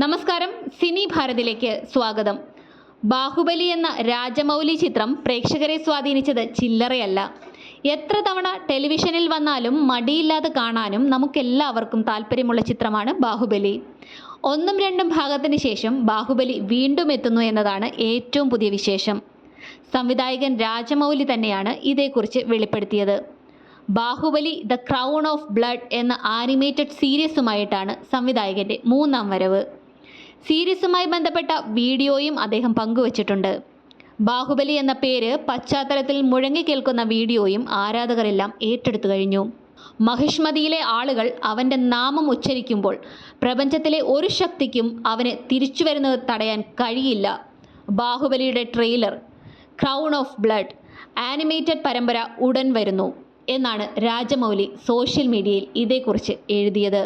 നമസ്കാരം സിനി ഭാരതിലേക്ക് സ്വാഗതം. ബാഹുബലി എന്ന രാജമൗലി ചിത്രം പ്രേക്ഷകരെ സ്വാധീനിച്ചത് ചില്ലറയല്ല. എത്ര തവണ ടെലിവിഷനിൽ വന്നാലും മടിയില്ലാതെ കാണാനും നമുക്കെല്ലാവർക്കും താല്പര്യമുള്ള ചിത്രമാണ് ബാഹുബലി. ഒന്നും രണ്ടും ഭാഗത്തിന് ശേഷം ബാഹുബലി വീണ്ടും എത്തുന്നു എന്നതാണ് ഏറ്റവും പുതിയ വിശേഷം. സംവിധായകൻ രാജമൗലി തന്നെയാണ് ഇതേക്കുറിച്ച് വെളിപ്പെടുത്തിയത്. Baahubali the crown of blood എന്ന ആനിമേറ്റഡ് സീരീസുമായിട്ടാണ് സംവിധായകന്റെ മൂന്നാം വരവ്. സീരീസുമായി ബന്ധപ്പെട്ട വീഡിയോയും അദ്ദേഹം പങ്കുവച്ചിട്ടുണ്ട്. ബാഹുബലി എന്ന പേര് പശ്ചാത്തലത്തിൽ മുഴങ്ങിക്കേൽക്കുന്ന വീഡിയോയും ആരാധകരെല്ലാം ഏറ്റെടുത്തു കഴിഞ്ഞു. മഹിഷ്മതിയിലെ ആളുകൾ അവന്റെ നാമം ഉച്ചരിക്കുമ്പോൾ പ്രപഞ്ചത്തിലെ ഒരു ശക്തിക്കും അവനെ തിരിച്ചു വരുന്നത് തടയാൻ കഴിയില്ല. ബാഹുബലിയുടെ trailer crown of blood animated പരമ്പര ഉടൻ വരുന്നു എന്നാണ് രാജമൗലി സോഷ്യൽ മീഡിയയിൽ ഇതേക്കുറിച്ച് എഴുതിയത്.